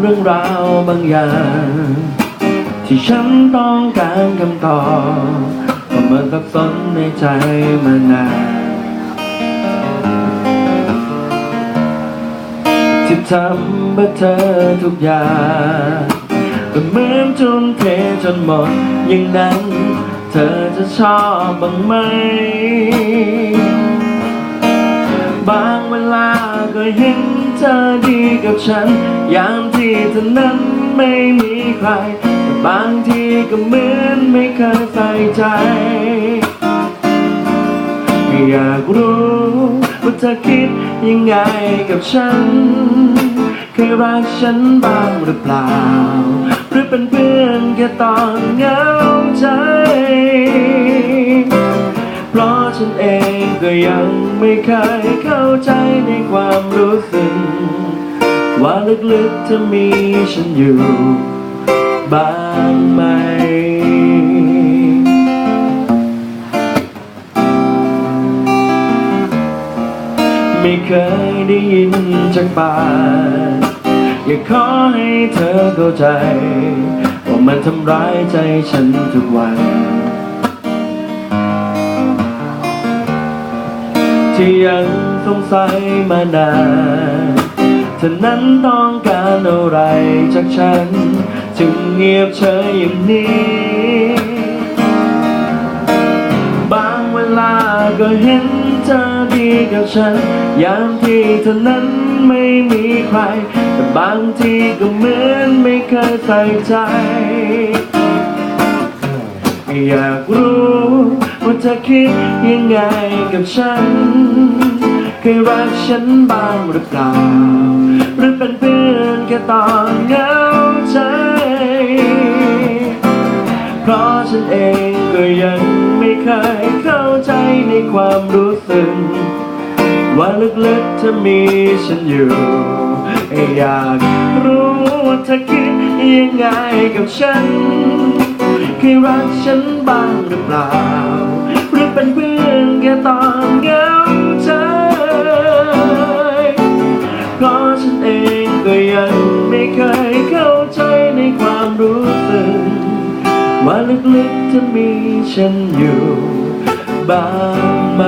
เรื่องราวบางอย่าง ที่ฉันต้องการคำตอบเพราะมันสับสนในใจมานานที่ทำเพื่อเธอทุกอย่างก็เหมือนจุนเทจนหมดอย่างนั้น เธอจะชอบบ้างไหม บางเวลาก็เห็นเธอดีกับฉันยาม เธอนั้นไม่มีใคร แต่บางทีก็เหมือนไม่เคยใส่ใจ อยากรู้ว่าเธอคิดยังไงกับฉัน เคยรักฉันบ้างหรือเปล่า หรือเป็นเพื่อนแค่ตอนเหงาใจ เพราะฉันเองก็ยังไม่เคยเข้าใจในความรู้สึก ว่าลึกๆเธอมีฉันอยู่ บ้างไหม ไม่เคยได้ยินจากปากอยากขอให้เธอเข้าใจ ว่ามันทำร้ายใจฉันทุกวัน ที่ยังสงสัยมานาน เธอนั้นต้องการอะไรจากฉัน จึงเงียบเฉยอย่างนี้ บางเวลาก็เห็นเธอดีกับฉัน ยามที่เธอนั้นไม่มีใคร แต่บางทีก็เหมือนไม่เคยใส่ใจ อยากรู้ว่าเธอคิดยังไงกับฉัน ยรักฉันบ้างหรือเปล่า หรือเป็นเพื่อนแค่ตอนเหงาใจ เพราะฉันเองก็ยังไม่เคยเข้าใจในความรู้สึก ว่าลึกๆเธอมีฉันอยู่ อยากรู้ว่าเธอคิดยังไงกับฉันเคยรักฉันบ้างหรือเปล่า หรือเป็นเพื่อนแค่ตอนเหงา ลึกๆเธอมีฉันอยู่บ้างไหม